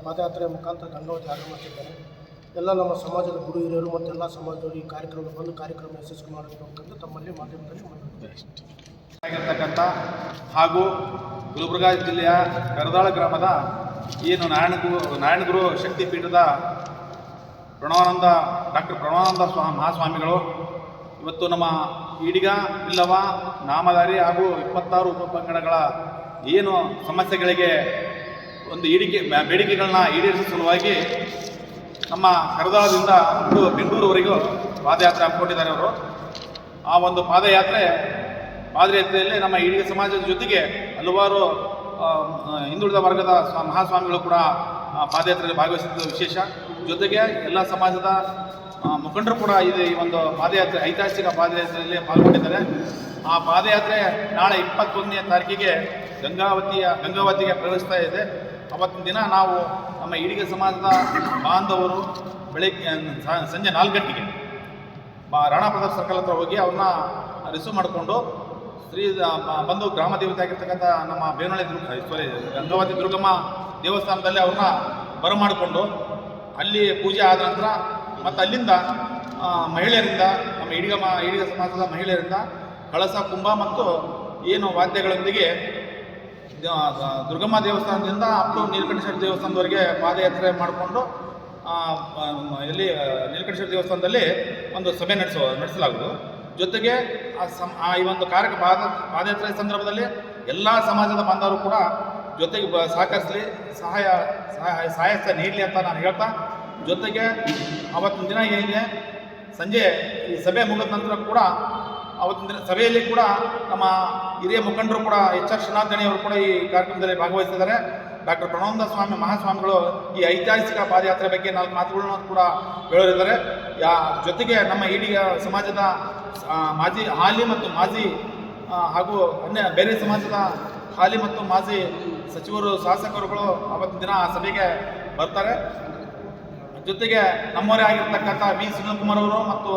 ಮುಖಾಂತರ ಪಾದಯಾತ್ರೆಯ ಮುಖಾಂತರ ಗಂಗಾವತಿ ಆಗಮಿಸಿದ್ದಾರೆ ಎಲ್ಲ ನಮ್ಮ ಸಮಾಜದ ಗುರು, ಹಿರಿಯರು ಮತ್ತು ಎಲ್ಲ ಸಮಾಜದವರು ಈ ಕಾರ್ಯಕ್ರಮ ಬಂದು ಕಾರ್ಯಕ್ರಮ ಯಶಸ್ವಿ ಮಾಡಬೇಕಂತ ತಮ್ಮಲ್ಲಿ ಮಾಧ್ಯಮದಲ್ಲಿ ಆಗಿರ್ತಕ್ಕಂಥ ಹಾಗೂ ಗುಲ್ಬರ್ಗಾ ಜಿಲ್ಲೆಯ ಕರದಾಳ ಗ್ರಾಮದ ಏನು ನಾರಾಯಣಗುರು ನಾರಾಯಣಗುರು ಶಕ್ತಿಪೀಠದ ಪ್ರಣವಾನಂದ, ಡಾಕ್ಟರ್ ಪ್ರಣವಾನಂದ ಸ್ವಾ, ಮಹಾಸ್ವಾಮಿಗಳು, ಇವತ್ತು ನಮ್ಮ ಈಡಿಗ ಇಲ್ಲವ ನಾಮಧಾರಿ ಹಾಗೂ ಇಪ್ಪತ್ತಾರು ಉಪಪಂಗಡಗಳ ಏನು ಸಮಸ್ಯೆಗಳಿಗೆ ಒಂದು ಈಡಿಕೆ ಬೇಡಿಕೆಗಳನ್ನ ಈಡೇರಿಸುವ ಸಲುವಾಗಿ ನಮ್ಮ ಕರದಾಳದಿಂದ ಬೆಂಗಳೂರುವರೆಗೂ ಪಾದಯಾತ್ರೆ ಹಮ್ಮಿಕೊಂಡಿದ್ದಾರೆ ಅವರು. ಆ ಒಂದು ಪಾದಯಾತ್ರೆ ಪಾದಯಾತ್ರೆಯಲ್ಲಿ ನಮ್ಮ ಇಡೀ ಸಮಾಜದ ಜೊತೆಗೆ ಹಲವಾರು ಹಿಂದುಳಿದ ವರ್ಗದ ಸ್ವ- ಮಹಾಸ್ವಾಮಿಗಳು ಕೂಡ ಪಾದಯಾತ್ರೆಯಲ್ಲಿ ಭಾಗವಹಿಸಿದ್ದು ವಿಶೇಷ. ಜೊತೆಗೆ ಎಲ್ಲ ಸಮಾಜದ ಮುಖಂಡರು ಕೂಡ ಇದೆ ಈ ಒಂದು ಪಾದಯಾತ್ರೆ, ಐತಿಹಾಸಿಕ ಪಾದಯಾತ್ರೆಯಲ್ಲಿ ಪಾಲ್ಗೊಂಡಿದ್ದಾರೆ. ಆ ಪಾದಯಾತ್ರೆ ನಾಳೆ ಇಪ್ಪತ್ತೊಂದನೇ ತಾರೀಕಿಗೆ ಗಂಗಾವತಿಯ, ಗಂಗಾವತಿಗೆ ಪ್ರವೇಶಿಸ್ತಾ ಇದೆ. ಅವತ್ತಿನ ದಿನ ನಾವು ನಮ್ಮ ಈಡಿಗ ಸಮಾಜದ ಬಾಂಧವರು ಬೆಳಗ್ಗೆ ಸಂಜೆ ನಾಲ್ಕು ಗಂಟೆಗೆ ರಾಣಾ ಪ್ರತಾಪ್ ಸರ್ಕಲ್ ಹತ್ರ ಹೋಗಿ ಅವ್ರನ್ನ ರಿಸೀವ್ ಮಾಡಿಕೊಂಡು ಶ್ರೀ ಬಂದು ಗ್ರಾಮ ದೇವತೆ ಆಗಿರ್ತಕ್ಕಂಥ ನಮ್ಮ ಬೇವನಹಳ್ಳಿ ದುರ್ಗ ಸಾರಿ ಗಂಗಾವತಿ ದುರ್ಗಮ್ಮ ದೇವಸ್ಥಾನದಲ್ಲಿ ಅವ್ರನ್ನ ಬರಮಾಡಿಕೊಂಡು ಅಲ್ಲಿ ಪೂಜೆ ಆದ ನಂತರ ಮತ್ತು ಅಲ್ಲಿಂದ ಮಹಿಳೆಯರಿಂದ, ನಮ್ಮ ಈಡಿಗ ಮ ಸಮಾಜದ ಮಹಿಳೆಯರಿಂದ ಕಳಸ, ಕುಂಭ ಮತ್ತು ಏನು ವಾದ್ಯಗಳೊಂದಿಗೆ ದುರ್ಗಮ್ಮ ದೇವಸ್ಥಾನದಿಂದ ಅಪ್ ಟು ನೀಲಕಂಠೇಶ್ವರ ದೇವಸ್ಥಾನದವರೆಗೆ ಪಾದಯಾತ್ರೆ ಮಾಡಿಕೊಂಡು ಎಲ್ಲಿ ಆ, ನೀಲಕಂಠೇಶ್ವರ ದೇವಸ್ಥಾನದಲ್ಲಿ ಒಂದು ಸಭೆ ನಡೆಸೋ ನಡೆಸಲಾಗುವುದು. ಜೊತೆಗೆ ಆ ಸಮ್ ಆ ಈ ಒಂದು ಕಾರ್ಯ ಪಾದ ಪಾದಯಾತ್ರೆ ಸಂದರ್ಭದಲ್ಲಿ ಎಲ್ಲ ಸಮಾಜದ ಬಾಂಧವರು ಕೂಡ ಜೊತೆಗೆ ಬ ಸಹಕರಿಸಲಿ ಸಹಾಯ ಸಹಾಯ ಸಹಾಯ ನೀಡಲಿ ಅಂತ ನಾನು ಹೇಳ್ತಾ ಜೊತೆಗೆ ಅವತ್ತಿನ ದಿನ ಏನಿದೆ ಸಂಜೆ ಈ ಸಭೆ ಮುಗಿದ ನಂತರ ಕೂಡ ಅವತ್ತಿನ ದಿನ ಸಭೆಯಲ್ಲಿ ಕೂಡ ನಮ್ಮ ಹಿರಿಯ ಮುಖಂಡರು ಕೂಡ ಎಚ್ ಆರ್ ಶ್ರೀನಾಥ್ ಗಣಿ ಅವರು ಕೂಡ ಈ ಕಾರ್ಯಕ್ರಮದಲ್ಲಿ ಭಾಗವಹಿಸಿದ್ದಾರೆ. ಡಾಕ್ಟರ್ ಪ್ರಣವಾನಂದ ಸ್ವಾಮಿ ಮಹಾಸ್ವಾಮಿಗಳು ಈ ಐತಿಹಾಸಿಕ ಪಾದಯಾತ್ರೆ ಬಗ್ಗೆ ನಾಲ್ಕು ಮಾತುಗಳನ್ನು ಕೂಡ ಹೇಳಿದ್ದಾರೆ ಯಾ, ಜೊತೆಗೆ ನಮ್ಮ ಇಡೀ ಸಮಾಜದ ಮಾಜಿ ಹಾಲಿ ಮತ್ತು ಮಾಜಿ ಹಾಗೂ ಅನ್ಯ ಬೇರೆ ಸಮಾಜದ ಹಾಲಿ ಮತ್ತು ಮಾಜಿ ಸಚಿವರು, ಶಾಸಕರುಗಳು ಅವತ್ತಿನ ದಿನ ಆ ಸಭೆಗೆ ಬರ್ತಾರೆ. ಜೊತೆಗೆ ನಮ್ಮವರೇ ಆಗಿರ್ತಕ್ಕಂಥ ವಿ. ಸುನೀಲ್ ಅವರು ಮತ್ತು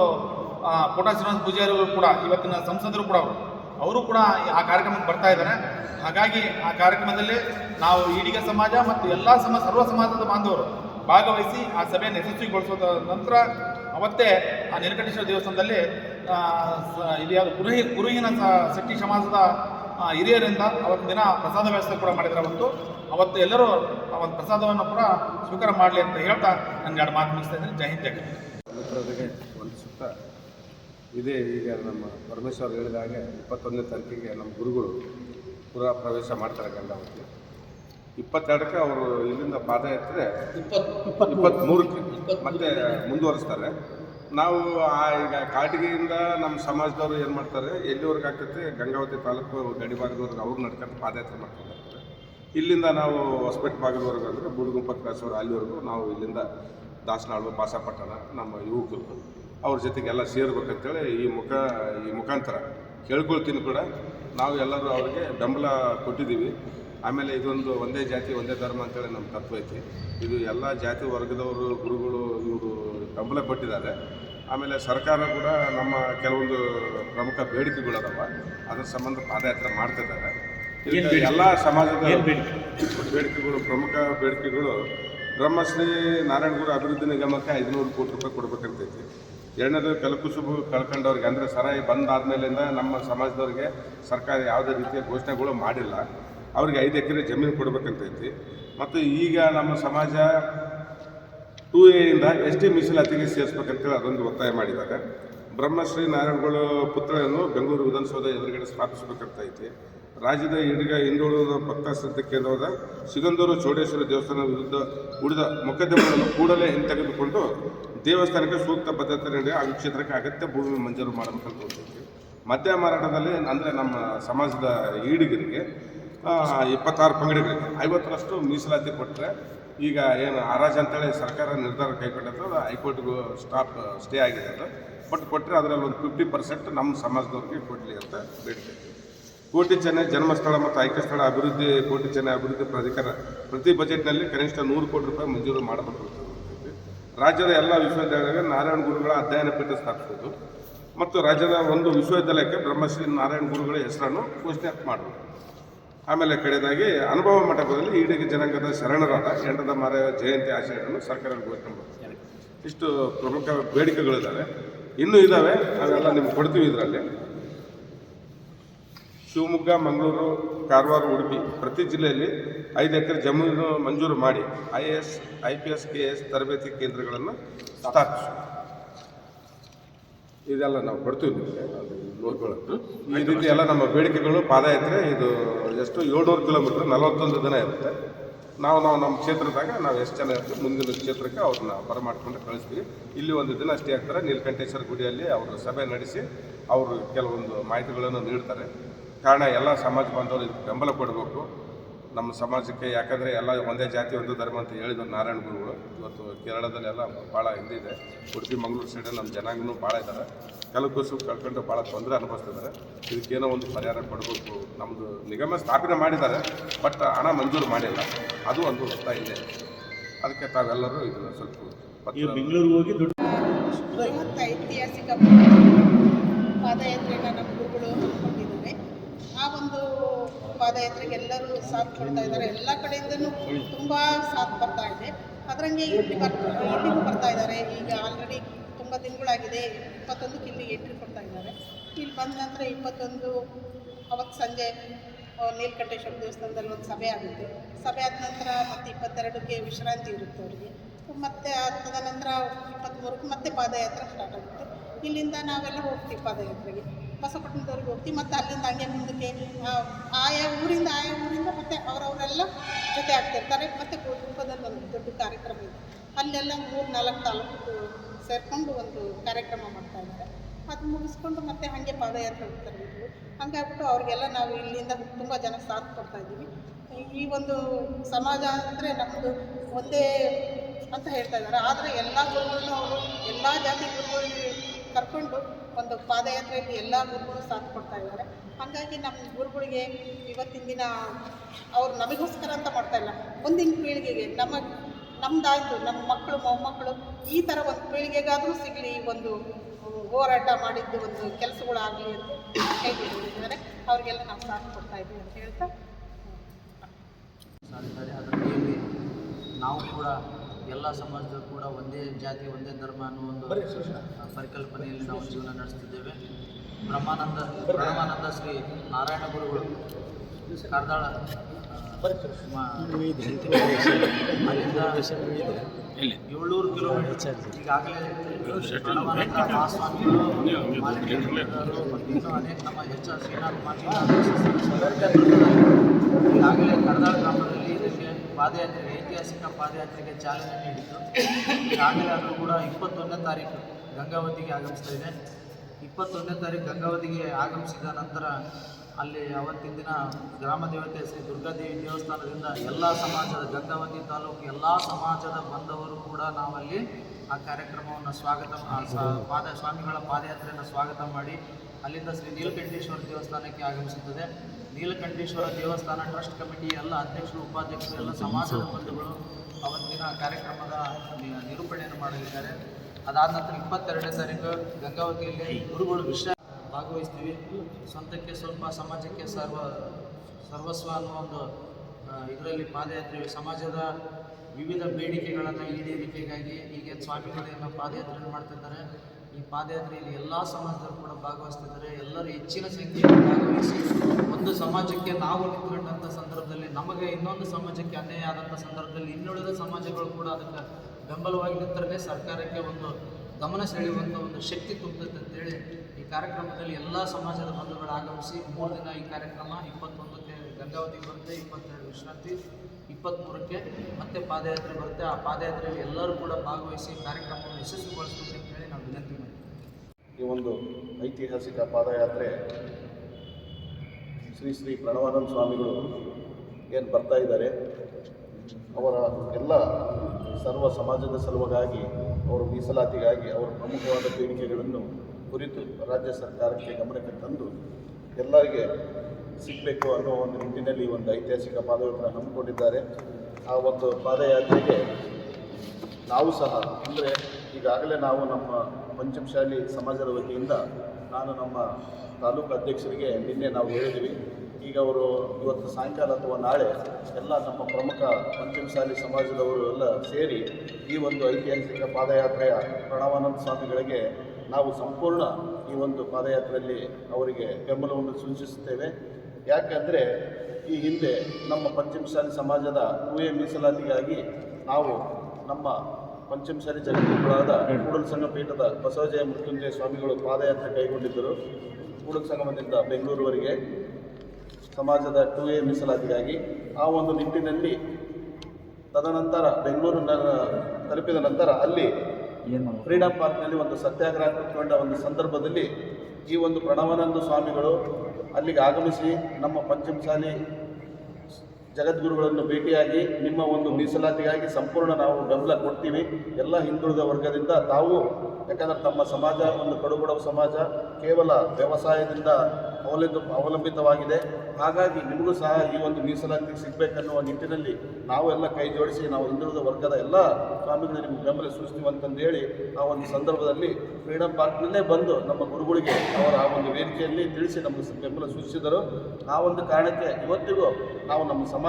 ಕೋಟಾ ಶ್ರೀನಿವಾಸ ಪೂಜಾರಿ ಕೂಡ, ಇವತ್ತಿನ ಸಂಸದರು ಕೂಡ ಅವರು. ಅವರು ಕೂಡ ಆ ಕಾರ್ಯಕ್ರಮಕ್ಕೆ ಬರ್ತಾ ಇದ್ದಾರೆ. ಹಾಗಾಗಿ ಆ ಕಾರ್ಯಕ್ರಮದಲ್ಲಿ ನಾವು ಈಡಿಗ ಸಮಾಜ ಮತ್ತು ಎಲ್ಲ ಸಮ, ಸರ್ವ ಸಮಾಜದ ಬಾಂಧವರು ಭಾಗವಹಿಸಿ ಆ ಸಭೆಯನ್ನು ಯಶಸ್ವಿಗೊಳಿಸೋದ ನಂತರ ಅವತ್ತೇ ಆ ನೀಲಕಂಠೇಶ್ವರ ದೇವಸ್ಥಾನದಲ್ಲಿ ಇದು ಯಾವುದು ಗುರುಹಿ ಗುರುಹಿನ ಶೆಟ್ಟಿ ಸಮಾಜದ ಹಿರಿಯರಿಂದ ಅವತ್ತು ದಿನ ಪ್ರಸಾದ ವ್ಯವಸ್ಥೆ ಕೂಡ ಮಾಡಿದ್ದಾರೆ ಅವತ್ತು. ಅವತ್ತು ಎಲ್ಲರೂ ಆ ಒಂದು ಪ್ರಸಾದವನ್ನು ಕೂಡ ಸ್ವೀಕಾರ ಮಾಡಲಿ ಅಂತ ಹೇಳ್ತಾ ನನಗೆ ಎರಡು ಮಾತು ಮುಗಿಸ್ತಾ ಇದ್ದೀನಿ. ಜೈ ಹಿಂದ್, ಜೈ ಇದೇ ಈಗ ನಮ್ಮ ಪರಮೇಶ್ವರ್ ಹೇಳಿದ ಹಾಗೆ ಇಪ್ಪತ್ತೊಂದನೇ ತಾರೀಕಿಗೆ ನಮ್ಮ ಗುರುಗಳು ಪುರ ಪ್ರವೇಶ ಮಾಡ್ತಾರೆ ಗಂಗಾವತಿ. ಇಪ್ಪತ್ತೆರಡಕ್ಕೆ ಅವರು ಇಲ್ಲಿಂದ ಪಾದಯಾತ್ರೆ ಇಪ್ಪತ್ತ್ಮೂರಕ್ಕೆ ಮತ್ತೆ ಮುಂದುವರಿಸ್ತಾರೆ. ನಾವು ಆ ಈಗ ಕಾಟಿಗೆಯಿಂದ ನಮ್ಮ ಸಮಾಜದವರು ಏನು ಮಾಡ್ತಾರೆ ಎಲ್ಲಿವರೆಗೆ ಆಗ್ತೈತೆ ಗಂಗಾವತಿ ತಾಲೂಕು ಗಡಿ ಭಾಗದವರೆಗೆ ಅವ್ರು ನಡ್ಕೊಂಡು ಪಾದಯಾತ್ರೆ ಮಾಡ್ಕೊಂಡು ಬರ್ತಾರೆ. ಇಲ್ಲಿಂದ ನಾವು ಹೊಸಪೇಟೆ ಭಾಗದವರೆಗೂ ಅಂದರೆ ಬುಡುಗುಂಪ ಕ್ರಾಸವರು ಅಲ್ಲಿವರೆಗೂ ನಾವು ಇಲ್ಲಿಂದ ದಾಸನಾಳು ಬಾಸಾಪಟ್ಟಣ ನಮ್ಮ ಯುವಕರು. ಅವ್ರ ಜೊತೆಗೆ ಎಲ್ಲ ಸೇರ್ಬೇಕಂತೇಳಿ ಈ ಮುಖ ಈ ಮುಖಾಂತರ ಕೇಳ್ಕೊಳ್ತೀನಿ ಕೂಡ. ನಾವು ಎಲ್ಲರೂ ಅವ್ರಿಗೆ ಬೆಂಬಲ ಕೊಟ್ಟಿದ್ದೀವಿ. ಆಮೇಲೆ ಇದೊಂದು ಒಂದೇ ಜಾತಿ ಒಂದೇ ಧರ್ಮ ಅಂತೇಳಿ ನಮ್ಮ ತತ್ವ ಐತಿ. ಇದು ಎಲ್ಲ ಜಾತಿ ವರ್ಗದವರು ಗುರುಗಳು ಇವರು ಬೆಂಬಲ ಕೊಟ್ಟಿದ್ದಾರೆ. ಆಮೇಲೆ ಸರ್ಕಾರ ಕೂಡ ನಮ್ಮ ಕೆಲವೊಂದು ಪ್ರಮುಖ ಬೇಡಿಕೆಗಳದಾವ ಅದ್ರ ಸಂಬಂಧ ಪಾದಯಾತ್ರೆ ಮಾಡ್ತಿದ್ದಾರೆ. ಎಲ್ಲ ಸಮಾಜದ ಬೇಡಿಕೆಗಳು ಪ್ರಮುಖ ಬೇಡಿಕೆಗಳು ಬ್ರಹ್ಮಶ್ರೀ ನಾರಾಯಣಗುರು ಅಭಿವೃದ್ಧಿ ನಿಗಮಕ್ಕೆ ಐದುನೂರು ಕೋಟಿ ರೂಪಾಯಿ ಕೊಡ್ಬೇಕಂತೈತಿ. ಎರಡನೇದು ಕಲಕುಸುಬು ಕಳ್ಕೊಂಡವ್ರಿಗೆ ಅಂದರೆ ಸರಾಯಿ ಬಂದ್ ಆದ್ಮೇಲಿಂದ ನಮ್ಮ ಸಮಾಜದವ್ರಿಗೆ ಸರ್ಕಾರ ಯಾವುದೇ ರೀತಿಯ ಘೋಷಣೆಗಳು ಮಾಡಿಲ್ಲ. ಅವ್ರಿಗೆ ಐದು ಎಕರೆ ಜಮೀನು ಕೊಡಬೇಕಂತೈತಿ. ಮತ್ತು ಈಗ ನಮ್ಮ ಸಮಾಜ ಟೂ ಎಯಿಂದ ಎಸ್ ಟಿ ಮೀಸಲಾತಿಗೆ ಸೇರಿಸ್ಬೇಕಂತೇಳಿ ಅದೊಂದು ಒತ್ತಾಯ ಮಾಡಿದ್ದಾರೆ. ಬ್ರಹ್ಮಶ್ರೀ ನಾರಾಯಣಗಳು ಪುತ್ಥಳಿಯನ್ನು ಬೆಂಗಳೂರು ವಿಧಾನಸೌಧ ಎದುರುಗಡೆ ಸ್ಥಾಪಿಸಬೇಕಂತ ಐತಿ ರಾಜ್ಯದ ಹಿಡಿಗ ಹಿಂದುಳಿದ ಭಕ್ತಾಶ್ರದ್ಧೆ ಕೇಂದ್ರದ ಸಿಗಂದೂರು ಚೌಡೇಶ್ವರ ದೇವಸ್ಥಾನ ವಿರುದ್ಧ ಉಳಿದ ಮೊಕದ್ದಮೆಗಳನ್ನು ಕೂಡಲೇ ಹಿಂತೆಗೆದುಕೊಂಡು ದೇವಸ್ಥಾನಕ್ಕೆ ಸೂಕ್ತ ಬದ್ಧತೆ ನೀಡಿ ಆ ಕ್ಷೇತ್ರಕ್ಕೆ ಅಗತ್ಯ ಭೂಮಿ ಮಂಜೂರು ಮಾಡಬೇಕಂತ ಮದ್ಯ ಮಾರಾಟದಲ್ಲಿ ಅಂದರೆ ನಮ್ಮ ಸಮಾಜದ ಈಡಿಗರಿಗೆ ಇಪ್ಪತ್ತಾರು ಪಂಗಡಿಗಳಿಗೆ ಐವತ್ತರಷ್ಟು ಮೀಸಲಾತಿ ಕೊಟ್ಟರೆ ಈಗ ಏನು ಹರಾಜು ಅಂತೇಳಿ ಸರ್ಕಾರ ನಿರ್ಧಾರ ಕೈಗೊಂಡದ್ದು ಅದು ಹೈಕೋರ್ಟ್ಗೂ ಸ್ಟಾಪ್, ಸ್ಟೇ ಆಗಿದೆ ಅದು. ಬಟ್ ಕೊಟ್ಟರೆ ಅದರಲ್ಲಿ ಒಂದು ಫಿಫ್ಟಿ ಪರ್ಸೆಂಟ್ ನಮ್ಮ ಸಮಾಜದವ್ರಿಗೆ ಕೊಡಲಿ ಅಂತ ಬೇಡಿಕೆ. ಕೋಟಿ ಚೆನ್ನೈ ಜನ್ಮಸ್ಥಳ ಮತ್ತು ಆಯ್ಕೆ ಸ್ಥಳ ಅಭಿವೃದ್ಧಿ, ಕೋಟಿ ಚೆನ್ನೈ ಅಭಿವೃದ್ಧಿ ಪ್ರಾಧಿಕಾರ ಪ್ರತಿ ಬಜೆಟ್ನಲ್ಲಿ ಕನಿಷ್ಠ ನೂರು ಕೋಟಿ ರೂಪಾಯಿ ಮಂಜೂರು ಮಾಡಬೇಕು. ರಾಜ್ಯದ ಎಲ್ಲ ವಿಶ್ವವಿದ್ಯಾಲಯಗಳಿಗೆ ನಾರಾಯಣ ಗುರುಗಳ ಅಧ್ಯಯನ ಪೀಠ ಸ್ಥಾಪಿಸೋದು. ಮತ್ತು ರಾಜ್ಯದ ಒಂದು ವಿಶ್ವವಿದ್ಯಾಲಯಕ್ಕೆ ಬ್ರಹ್ಮಶ್ರೀ ನಾರಾಯಣ ಗುರುಗಳ ಹೆಸರನ್ನು ಘೋಷಣೆ ಮಾಡಬೇಕು ಆಮೇಲೆ ಕಡೆಯದಾಗಿ ಅನುಭವ ಮಂಟಪದಲ್ಲಿ ಈಡಿಗೆ ಜನಾಂಗದ ಶರಣರಾದ ಎಂಡದ ಮರ ಜಯಂತಿ ಆಚರಣೆಯನ್ನು ಸರ್ಕಾರ ಘೋಷಣೆ ಮಾಡಿದೆ ಇಷ್ಟು ಪ್ರಮುಖ ಬೇಡಿಕೆಗಳಿದ್ದಾವೆ. ಇನ್ನೂ ಇದ್ದಾವೆ. ಅವೆಲ್ಲ ನಿಮ್ಗೆ ಕೊಡ್ತೀವಿ ಇದರಲ್ಲಿ. ಶಿವಮೊಗ್ಗ ಮಂಗಳೂರು ಕಾರವಾರ ಉಡುಪಿ ಪ್ರತಿ ಜಿಲ್ಲೆಯಲ್ಲಿ ಐದು ಎಕರೆ ಜಮೀನು ಮಂಜೂರು ಮಾಡಿ I A S I P S K S ತರಬೇತಿ ಕೇಂದ್ರಗಳನ್ನು ಸ್ಥಾಪಿಸಿ. ಇದೆಲ್ಲ ನಾವು ಕೊಡ್ತೀವಿ ನಿಮಗೆ ನೋಡ್ಕೊಳ್ಳೋದು ಈ ರೀತಿ ಎಲ್ಲ ನಮ್ಮ ಬೇಡಿಕೆಗಳು ಪಾದಯಾತ್ರೆ ಇದು ಎಷ್ಟು ಏಳ್ನೂರು ಕಿಲೋಮೀಟ್ರ್ ನಲವತ್ತೊಂದು ದಿನ ಇರುತ್ತೆ. ನಾವು ನಾವು ನಮ್ಮ ಕ್ಷೇತ್ರದಾಗ ನಾವು ಎಷ್ಟು ಜನ ಇರ್ತೀವಿ ಮುಂದಿನ ಕ್ಷೇತ್ರಕ್ಕೆ ಅವ್ರನ್ನ ಬರಮಾಡ್ಕೊಂಡು ಕಳಿಸ್ತೀವಿ. ಇಲ್ಲಿ ಒಂದು ದಿನ ಅಷ್ಟೇ ಆಗ್ತಾರೆ ನೀಲಕಂಠೇಶ್ವರ ಗುಡಿಯಲ್ಲಿ ಅವರು ಸಭೆ ನಡೆಸಿ ಅವರು ಕೆಲವೊಂದು ಮಾಹಿತಿಗಳನ್ನು ನೀಡ್ತಾರೆ. ಕಾರಣ ಎಲ್ಲ ಸಮಾಜ ಬಾಂಧವರು ಇದಕ್ಕೆ ಬೆಂಬಲ ಕೊಡಬೇಕು. ನಮ್ಮ ಸಮಾಜಕ್ಕೆ ಯಾಕಂದರೆ ಎಲ್ಲ ಒಂದೇ ಜಾತಿ ಒಂದೇ ಧರ್ಮ ಅಂತ ಹೇಳಿದ್ರು ನಾರಾಯಣ ಗುರುಗಳು. ಇವತ್ತು ಕೇರಳದಲ್ಲೆಲ್ಲ ಭಾಳ ಇದಿದೆ ಉಡುಪಿ ಮಂಗಳೂರು ಸೈಡ್ ನಮ್ಮ ಜನಾಂಗನೂ ಭಾಳ ಇದ್ದಾರೆ ಕೆಲವು ಕುಸು ಕಳ್ಕೊಂಡು ಭಾಳ ತೊಂದರೆ ಅನುಭವಿಸ್ತಿದ್ದಾರೆ. ಇದಕ್ಕೇನೋ ಒಂದು ಪರಿಹಾರ ಕೊಡಬೇಕು. ನಮ್ಮದು ನಿಗಮ ಸ್ಥಾಪನೆ ಮಾಡಿದ್ದಾರೆ ಬಟ್ ಹಣ ಮಂಜೂರು ಮಾಡಿಲ್ಲ. ಅದು ಒಂದು ಒತ್ತಾಯ ಇದೆ. ಅದಕ್ಕೆ ತಾವೆಲ್ಲರೂ ಇದನ್ನು ಸ್ವಲ್ಪ ಬೆಂಗಳೂರಿಗೆ ಹೋಗಿ ದುಡ್ಡು ಐತಿಹಾಸಿಕ ಪಾದಯಾತ್ರೆಯನ್ನು ನಮ್ಮ ಗುರುಗಳು ಹಮ್ಮಿಕೊಂಡಿದ್ದಾರೆ. ಆ ಒಂದು ಪಾದಯಾತ್ರೆಗೆ ಎಲ್ಲರೂ ಸಾಥ್ ಕೊಡ್ತಾ ಇದ್ದಾರೆ. ಎಲ್ಲ ಕಡೆಯಿಂದನೂ ತುಂಬ ಸಾಥ್ ಬರ್ತಾ ಇದೆ. ಅದರಂಗೆ ಇಲ್ಲಿ ಬರ್ತಾ ಇಲ್ಲಿಗೂ ಬರ್ತಾ ಇದ್ದಾರೆ. ಈಗ ಆಲ್ರೆಡಿ ತುಂಬ ದಿನಗಳಾಗಿದೆ. ಇಪ್ಪತ್ತೊಂದಕ್ಕೆ ಇಲ್ಲಿ ಎಂಟ್ರಿ ಕೊಡ್ತಾ ಇದ್ದಾರೆ. ಇಲ್ಲಿ ಬಂದ ನಂತರ ಇಪ್ಪತ್ತೊಂದು ಅವತ್ತು ಸಂಜೆ ನೀಲ್ಕಂಠೇಶ್ವರ ದೇವಸ್ಥಾನದಲ್ಲಿ ಒಂದು ಸಭೆ ಆಗುತ್ತೆ. ಸಭೆ ಆದ ನಂತರ ಮತ್ತೆ ಇಪ್ಪತ್ತೆರಡಕ್ಕೆ ವಿಶ್ರಾಂತಿ ಇರುತ್ತೆ ಅವರಿಗೆ. ಮತ್ತೆ ತದನಂತರ ನಂತರ ಇಪ್ಪತ್ತ್ಮೂರಕ್ಕೆ ಮತ್ತೆ ಪಾದಯಾತ್ರೆ ಸ್ಟಾರ್ಟ್ ಆಗುತ್ತೆ. ಇಲ್ಲಿಂದ ನಾವೆಲ್ಲ ಹೋಗ್ತೀವಿ ಪಾದಯಾತ್ರೆಗೆ. ಬಸಪಟ್ಟಣದವ್ರಿಗೆ ಹೋಗ್ತೀವಿ ಮತ್ತು ಅಲ್ಲಿಂದ ಹಂಗೆ ಮುಂದಕ್ಕೆ ಆಯಾ ಊರಿಂದ ಆಯಾ ಊರಿಂದ ಮತ್ತೆ ಅವರವರೆಲ್ಲ ಜೊತೆ ಆಗ್ತಿರ್ತಾರೆ. ಮತ್ತು ಕುಟುಂಬದಲ್ಲಿ ಒಂದು ದೊಡ್ಡ ಕಾರ್ಯಕ್ರಮ ಇದೆ. ಅಲ್ಲೆಲ್ಲ ಮೂರು, ನಾಲ್ಕು ತಾಲೂಕು ಸೇರಿಕೊಂಡು ಒಂದು ಕಾರ್ಯಕ್ರಮ ಮಾಡ್ತಾ ಇದ್ದಾರೆ. ಅದು ಮುಗಿಸ್ಕೊಂಡು ಮತ್ತೆ ಹಾಗೆ ಪಾದಯಾತ್ರೆ ಹೋಗ್ತಾರೆ ಇವರು ಹಂಗಾಗ್ಬಿಟ್ಟು ಅವ್ರಿಗೆಲ್ಲ ನಾವು ಇಲ್ಲಿಂದ ತುಂಬ ಜನ ಸಾಥ್ ಕೊಡ್ತಾ ಇದ್ದೀವಿ. ಈ ಒಂದು ಸಮಾಜ ಅಂದರೆ ನಮ್ಮದು ಒಂದೇ ಅಂತ ಹೇಳ್ತಾ ಇದ್ದಾರೆ. ಆದರೆ ಎಲ್ಲ ಗುರುಗಳನ್ನು ಅವರು, ಎಲ್ಲ ಜಾತಿ ಗುರುಗಳಿಗೆ ಕರ್ಕೊಂಡು ಒಂದು ಪಾದಯಾತ್ರೆಯಲ್ಲಿ ಎಲ್ಲ ಗುರುಗಳು ಸಾಥ್ ಕೊಡ್ತಾ ಇದ್ದಾರೆ. ಹಾಗಾಗಿ ನಮ್ಮ ಗುರುಗಳಿಗೆ ಇವತ್ತಿನ ದಿನ ಅವ್ರು ನಮಗೋಸ್ಕರ ಅಂತ ಮಾಡ್ತಾ ಇಲ್ಲ. ಮುಂದಿನ ಪೀಳಿಗೆಗೆ ನಮ್ಮ ನಮ್ಮದಾಯಿತು ನಮ್ಮ ಮಕ್ಕಳು, ಮೊಮ್ಮಕ್ಕಳು ಈ ಥರ ಒಂದು ಪೀಳಿಗೆಗಾದರೂ ಸಿಗಲಿ, ಒಂದು ಹೋರಾಟ ಮಾಡಿದ್ದು ಒಂದು ಕೆಲಸಗಳಾಗಲಿ ಅಂತ ಹೇಳಿದ್ದಾರೆ ಅವ್ರಿಗೆಲ್ಲ ನಾವು ಸಾಥ್ ಕೊಡ್ತಾ ಇದ್ದೀವಿ ಅಂತ ಹೇಳ್ತಾ. ನಾವು ಕೂಡ ಎಲ್ಲ ಸಮಾಜದವರು ಕೂಡ ಒಂದೇ ಜಾತಿ ಒಂದೇ ಧರ್ಮ ಅನ್ನೋ ಒಂದು ಪರಿಕಲ್ಪನೆಯಲ್ಲಿ ನಾವು ಜೀವನ ನಡೆಸ್ತಿದ್ದೇವೆ. ಬ್ರಹ್ಮಾನಂದ ಬ್ರಹ್ಮಾನಂದ ಶ್ರೀ ನಾರಾಯಣ ಗುರುಗಳು. ಕಾರ್ದಾಳ ಏಳ್ನೂರು ಕಿಲೋಮೀಟರ್. ಈಗಾಗಲೇ ಮಹಾಸ್ವಾಮಿಗಳು ಇನ್ನೂ ಅನೇಕ ನಮ್ಮ ಎಚ್ ಆರ್ ಶ್ರೀನಾಥ್ ಈಗಾಗಲೇ ಕರ್ದಾಳ ಗ್ರಾಮದಲ್ಲಿ ಪಾದಯಾತ್ರೆಗೆ ಐತಿಹಾಸಿಕ ಪಾದಯಾತ್ರೆಗೆ ಚಾಲನೆ ನೀಡಿದ್ದು ಈಗಾಗಲೇ ಅದು ಕೂಡ ಇಪ್ಪತ್ತೊಂದನೇ ತಾರೀಕು ಗಂಗಾವತಿಗೆ ಆಗಮಿಸ್ತಾ ಇದೆ. ಇಪ್ಪತ್ತೊಂದನೇ ತಾರೀಕು ಗಂಗಾವತಿಗೆ ಆಗಮಿಸಿದ ನಂತರ ಅಲ್ಲಿ ಅವತ್ತಿನ ದಿನ ಗ್ರಾಮ ದೇವತೆ ಶ್ರೀ ದುರ್ಗಾದೇವಿ ದೇವಸ್ಥಾನದಿಂದ ಎಲ್ಲ ಸಮಾಜದ, ಗಂಗಾವತಿ ತಾಲೂಕು ಎಲ್ಲ ಸಮಾಜದ ಬಂದವರು ಕೂಡ ನಾವಲ್ಲಿ ಆ ಕಾರ್ಯಕ್ರಮವನ್ನು ಸ್ವಾಗತ ಪಾದ ಸ್ವಾಮಿಗಳ ಪಾದಯಾತ್ರೆಯನ್ನು ಸ್ವಾಗತ ಮಾಡಿ ಅಲ್ಲಿಂದ ಶ್ರೀ ನೀಲಕಂಠೇಶ್ವರ ದೇವಸ್ಥಾನಕ್ಕೆ ಆಗಮಿಸುತ್ತದೆ. ನೀಲಕಂಠೇಶ್ವರ ದೇವಸ್ಥಾನ ಟ್ರಸ್ಟ್ ಕಮಿಟಿ ಎಲ್ಲ ಅಧ್ಯಕ್ಷರು ಉಪಾಧ್ಯಕ್ಷರು ಎಲ್ಲ ಸಮಾಜದ ಬಂಧುಗಳು ಅವತ್ತಿನ ಕಾರ್ಯಕ್ರಮದ ನಿರೂಪಣೆಯನ್ನು ಮಾಡಲಿದ್ದಾರೆ ಅದಾದ ನಂತರ ಇಪ್ಪತ್ತೆರಡನೇ ತಾರೀಕು ಗಂಗಾವತಿಯಲ್ಲಿ ಗುರುಗಳು ವಿಷಯ ಭಾಗವಹಿಸ್ತೀವಿ. ಸ್ವಂತಕ್ಕೆ ಸ್ವಲ್ಪ ಸಮಾಜಕ್ಕೆ ಸರ್ವ ಸರ್ವಸ್ವ ಅನ್ನೋ ಒಂದು ಇದರಲ್ಲಿ ಪಾದಯಾತ್ರೆ ಸಮಾಜದ ವಿವಿಧ ಬೇಡಿಕೆಗಳನ್ನು ಈಡೇರಿಕೆಗಾಗಿ ಈಗ ಸ್ವಾಮಿಗಳೇನೋ ಪಾದಯಾತ್ರೆಯನ್ನು ಮಾಡ್ತಿದ್ದಾರೆ. ಈ ಪಾದಯಾತ್ರೆಯಲ್ಲಿ ಎಲ್ಲ ಸಮಾಜದವರು ಕೂಡ ಭಾಗವಹಿಸ್ತಿದ್ದಾರೆ. ಎಲ್ಲರೂ ಹೆಚ್ಚಿನ ಸಂಖ್ಯೆಯಲ್ಲಿ ಭಾಗವಹಿಸಿ ಒಂದು ಸಮಾಜಕ್ಕೆ ನಾವು ನಿಂತ್ಕೊಂಡಂಥ ಸಂದರ್ಭದಲ್ಲಿ ನಮಗೆ ಇನ್ನೊಂದು ಸಮಾಜಕ್ಕೆ ಅನ್ಯಾಯ ಆದಂಥ ಸಂದರ್ಭದಲ್ಲಿ ಇನ್ನುಳಿದ ಸಮಾಜಗಳು ಕೂಡ ಅದಕ್ಕೆ ಬೆಂಬಲವಾಗಿ ನಿಂತರೆ ಸರ್ಕಾರಕ್ಕೆ ಒಂದು ಗಮನ ಸೆಳೆಯುವಂಥ ಒಂದು ಶಕ್ತಿ ತುಂಬುತ್ತೆ ಅಂತೇಳಿ ಈ ಕಾರ್ಯಕ್ರಮದಲ್ಲಿ ಎಲ್ಲ ಸಮಾಜದ ಬಂಧುಗಳು ಆಗಮಿಸಿ ಮೂರು ದಿನ ಈ ಕಾರ್ಯಕ್ರಮ, ಇಪ್ಪತ್ತೊಂದಕ್ಕೆ ಗಂಗಾವತಿ ಬರುತ್ತೆ, ಇಪ್ಪತ್ತೆರಡು ವಿಶ್ರಾಂತಿ ಇಪ್ಪತ್ತ್ಮೂರಕ್ಕೆ ಮತ್ತೆ ಪಾದಯಾತ್ರೆ ಬರುತ್ತೆ. ಆ ಪಾದಯಾತ್ರೆಯಲ್ಲಿ ಎಲ್ಲರೂ ಕೂಡ ಭಾಗವಹಿಸಿ ಕಾರ್ಯಕ್ರಮವನ್ನು ಯಶಸ್ವಿಗೊಳಿಸಬೇಕು ಅಂತೇಳಿ ನಾವು ವಿನಂತಿ ಮಾಡ್ತೀವಿ ಈ ಒಂದು ಐತಿಹಾಸಿಕ ಪಾದಯಾತ್ರೆ ಶ್ರೀ ಶ್ರೀ ಪ್ರಣವಾನಂದ ಸ್ವಾಮಿಗಳು ಏನು ಬರ್ತಾ ಇದ್ದಾರೆ, ಅವರ ಎಲ್ಲ ಸರ್ವ ಸಮಾಜದ ಸಲುವಾಗಿ, ಅವರ ಮೀಸಲಾತಿಗಾಗಿ, ಅವರ ಪ್ರಮುಖವಾದ ಬೇಡಿಕೆಗಳನ್ನು ಕುರಿತು ರಾಜ್ಯ ಸರ್ಕಾರಕ್ಕೆ ಗಮನಕ್ಕೆ ತಂದು ಎಲ್ಲರಿಗೆ ಸಿಗಬೇಕು ಅನ್ನೋ ಒಂದು ನಿಟ್ಟಿನಲ್ಲಿ ಒಂದು ಐತಿಹಾಸಿಕ ಪಾದಯಾತ್ರೆ ಹಮ್ಮಿಕೊಂಡಿದ್ದಾರೆ. ಆ ಒಂದು ಪಾದಯಾತ್ರೆಗೆ ನಾವು ಸಹ, ಅಂದರೆ ಈಗಾಗಲೇ ನಾವು ನಮ್ಮ ಪಂಚಮಶಾಲಿ ಸಮಾಜದ ವತಿಯಿಂದ ನಾನು ನಮ್ಮ ತಾಲೂಕು ಅಧ್ಯಕ್ಷರಿಗೆ ನಿನ್ನೆ ನಾವು ಹೇಳಿದ್ವಿ. ಈಗ ಅವರು ಇವತ್ತು ಸಾಯಂಕಾಲ ಅಥವಾ ನಾಳೆ ಎಲ್ಲ ನಮ್ಮ ಪ್ರಮುಖ ಪಂಚಮಶಾಲಿ ಸಮಾಜದವರು ಎಲ್ಲ ಸೇರಿ ಈ ಒಂದು ಐತಿಹಾಸಿಕ ಪಾದಯಾತ್ರೆಯ ಪ್ರಣವಾನಂದ ಸ್ವಾಮಿಗಳಿಗೆ ನಾವು ಸಂಪೂರ್ಣ ಈ ಒಂದು ಪಾದಯಾತ್ರೆಯಲ್ಲಿ ಅವರಿಗೆ ಬೆಂಬಲವನ್ನು ಸೂಚಿಸುತ್ತೇವೆ. ಯಾಕೆಂದರೆ ಈ ಹಿಂದೆ ನಮ್ಮ ಪಂಚಮಶಾಲಿ ಸಮಾಜದ ಹೂವೆ ಮೀಸಲಾತಿಗಾಗಿ ನಾವು ನಮ್ಮ ಪಂಚಮಸಾಲಿ ಜಗದ್ಗುರುಗಳಾದ ಕೂಡಲ ಸಂಘ ಪೀಠದ ಬಸವಜಯ ಮೃತ್ಯುಂಜಯ ಸ್ವಾಮಿಗಳು ಪಾದಯಾತ್ರೆ ಕೈಗೊಂಡಿದ್ದರು. ಕೂಡಲ ಸಂಗಮದಿಂದ ಬೆಂಗಳೂರುವರೆಗೆ ಸಮಾಜದ ಟು ಎ ಮೀಸಲಾತಿಗಾಗಿ ಆ ಒಂದು ನಿಟ್ಟಿನಲ್ಲಿ ತದನಂತರ ಬೆಂಗಳೂರು ತಲುಪಿದ ನಂತರ ಅಲ್ಲಿ ಫ್ರೀಡಮ್ ಪಾರ್ಕ್ನಲ್ಲಿ ಒಂದು ಸತ್ಯಾಗ್ರಹ ಕೈಗೊಂಡ ಒಂದು ಸಂದರ್ಭದಲ್ಲಿ ಈ ಒಂದು ಪ್ರಣವಾನಂದ ಸ್ವಾಮಿಗಳು ಅಲ್ಲಿಗೆ ಆಗಮಿಸಿ ನಮ್ಮ ಪಂಚಮಸಾಲಿ ಜಗದ್ಗುರುಗಳನ್ನು ಭೇಟಿಯಾಗಿ ನಿಮ್ಮ ಒಂದು ಮೀಸಲಾತಿಗಾಗಿ ಸಂಪೂರ್ಣ ನಾವು ಬೆಂಬಲ ಕೊಡ್ತೀವಿ. ಎಲ್ಲ ಹಿಂದುಳಿದ ವರ್ಗದಿಂದ ತಾವು, ಯಾಕಂದರೆ ತಮ್ಮ ಸಮಾಜ ಒಂದು ಕಡುಬಡವ ಸಮಾಜ, ಕೇವಲ ವ್ಯವಸಾಯದಿಂದ ಅವಲಂಬ, ಅವಲಂಬಿತವಾಗಿದೆ. ಹಾಗಾಗಿ ನಿಮಗೂ ಸಹ ಈ ಒಂದು ಮೀಸಲಾತಿ ಸಿಗಬೇಕನ್ನುವ ನಿಟ್ಟಿನಲ್ಲಿ ನಾವೆಲ್ಲ ಕೈ ಜೋಡಿಸಿ ನಾವು ಹಿಂದುಳಿದ ವರ್ಗದ ಎಲ್ಲ ಸ್ವಾಮಿಗಳು ನಿಮ್ಗೆ ಬೆಂಬಲ ಸೂಚಿಸ್ತೀವಿ ಅಂತಂದು ಹೇಳಿ ಆ ಒಂದು ಸಂದರ್ಭದಲ್ಲಿ ಫ್ರೀಡಂ ಪಾರ್ಕ್ನಲ್ಲೇ ಬಂದು ನಮ್ಮ ಗುರುಗಳಿಗೆ ಅವರ ಆ ಒಂದು ವೇದಿಕೆಯಲ್ಲಿ ತಿಳಿಸಿ ನಮಗೆ ಬೆಂಬಲ ಸೂಚಿಸಿದರು. ಆ ಒಂದು ಕಾರಣಕ್ಕೆ ಇವತ್ತಿಗೂ ನಾವು ನಮ್ಮ ಸಮಾಜ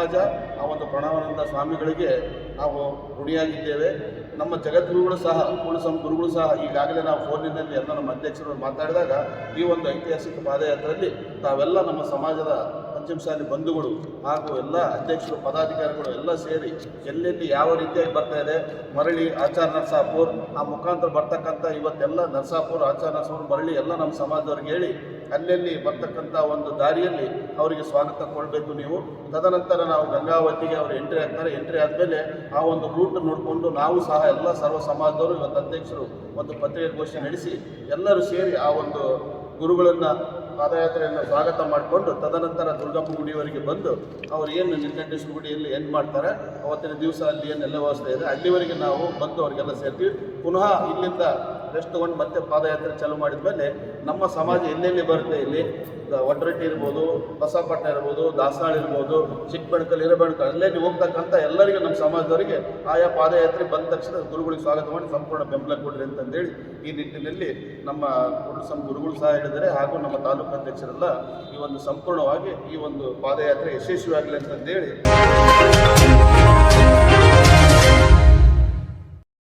ಆ ಒಂದು ಪ್ರಣವಾನಂದ ಸ್ವಾಮಿಗಳಿಗೆ ನಾವು ಋಣಿಯಾಗಿದ್ದೇವೆ. ನಮ್ಮ ಜಗದ್ಗುರುಗಳು ಸಹ ಕೂಡಸಂ ಗುರುಗಳು ಸಹ ಈಗಾಗಲೇ ನಾವು ಫೋನಿನಲ್ಲಿ ಎಲ್ಲ ನಮ್ಮ ಅಧ್ಯಕ್ಷರು ಮಾತಾಡಿದಾಗ ಈ ಒಂದು ಐತಿಹಾಸಿಕ ಪಾದಯಾತ್ರೆಯಲ್ಲಿ ತಾವೆಲ್ಲ ನಮ್ಮ ಸಮಾಜದ ಪಂಚಮಸಾಲಿ ಬಂಧುಗಳು ಹಾಗೂ ಎಲ್ಲ ಅಧ್ಯಕ್ಷರು, ಪದಾಧಿಕಾರಿಗಳು ಎಲ್ಲ ಸೇರಿ ಎಲ್ಲೆಲ್ಲಿ ಯಾವ ರೀತಿಯಾಗಿ ಬರ್ತಾ ಇದೆ, ಮರಳಿ ಆಚಾರ ನರಸಾಪುರ್, ಆ ಮುಖಾಂತರ ಬರ್ತಕ್ಕಂಥ ಇವತ್ತೆಲ್ಲ ನರಸಾಪುರ್, ಆಚಾರ ನರಸಾಪುರ್, ಮರಳಿ ಎಲ್ಲ ನಮ್ಮ ಸಮಾಜದವ್ರಿಗೆ ಹೇಳಿ ಅಲ್ಲೆಲ್ಲಿ ಬರ್ತಕ್ಕಂಥ ಒಂದು ದಾರಿಯಲ್ಲಿ ಅವರಿಗೆ ಸ್ವಾಗತ ಕೊಡಬೇಕು ನೀವು. ತದನಂತರ ನಾವು ಗಂಗಾವತಿಗೆ ಅವರು ಎಂಟ್ರಿ ಆಗ್ತಾರೆ. ಎಂಟ್ರಿ ಆದಮೇಲೆ ಆ ಒಂದು ರೂಟ್ ನೋಡಿಕೊಂಡು ನಾವು ಸಹ ಎಲ್ಲ ಸರ್ವ ಸಮಾಜದವರು, ಇವತ್ತು ಅಧ್ಯಕ್ಷರು ಒಂದು ಪತ್ರಿಕಾಗೋಷ್ಠಿ ನಡೆಸಿ ಎಲ್ಲರೂ ಸೇರಿ ಆ ಒಂದು ಗುರುಗಳನ್ನು ಪಾದಯಾತ್ರೆಯನ್ನು ಸ್ವಾಗತ ಮಾಡಿಕೊಂಡು ತದನಂತರ ದುರ್ಗಮ್ಮ ಗುಡಿಯವರಿಗೆ ಬಂದು ಅವ್ರು ಏನು ನೀಲಕಂಠೇಶ್ವರ ಗುಡಿಯಲ್ಲಿ ಏನು ಮಾಡ್ತಾರೆ, ಅವತ್ತಿನ ದಿವಸ ಅಲ್ಲಿ ಏನೆಲ್ಲ ವ್ಯವಸ್ಥೆ ಇದೆ, ಅಲ್ಲಿವರೆಗೆ ನಾವು ಬಂದು ಅವರಿಗೆಲ್ಲ ಸೇರ್ತೀವಿ. ಪುನಃ ಇಲ್ಲಿಂದ ರೆಸ್ಟ್ ತೊಗೊಂಡು ಮತ್ತೆ ಪಾದಯಾತ್ರೆ ಚಾಲೂ ಮಾಡಿದ ಮೇಲೆ ನಮ್ಮ ಸಮಾಜ ಎಲ್ಲೆಲ್ಲಿ ಬರುತ್ತೆ ಇಲ್ಲಿ? ಒಡ್ರಟ್ಟಿ ಇರ್ಬೋದು ಬಸವಪಟ್ಟಣ ಇರ್ಬೋದು, ದಾಸಾಳ್ ಇರ್ಬೋದು ಚಿಕ್ಕಬಣಕಲ್ ಹಿರೇಬೆಣಕಲ್, ಅಲ್ಲೇ ಹೋಗ್ತಕ್ಕಂಥ ಎಲ್ಲರಿಗೂ ನಮ್ಮ ಸಮಾಜದವರಿಗೆ ಆಯಾ ಪಾದಯಾತ್ರೆ ಬಂದ ತಕ್ಷಣ ಗುರುಗಳಿಗೆ ಸ್ವಾಗತ ಮಾಡಿ ಸಂಪೂರ್ಣ ಬೆಂಬಲ ಕೊಡ್ರಿ ಅಂತಂದೇಳಿ ಈ ನಿಟ್ಟಿನಲ್ಲಿ ನಮ್ಮ ಸಂ ಗುರುಗಳು ಸಹ ಹೇಳಿದರೆ ಹಾಗೂ ನಮ್ಮ ತಾಲೂಕು ಅಧ್ಯಕ್ಷರೆಲ್ಲ ಈ ಒಂದು ಸಂಪೂರ್ಣವಾಗಿ ಈ ಒಂದು ಪಾದಯಾತ್ರೆ ಯಶಸ್ವಿಯಾಗಲಿ ಅಂತಂದೇಳಿ.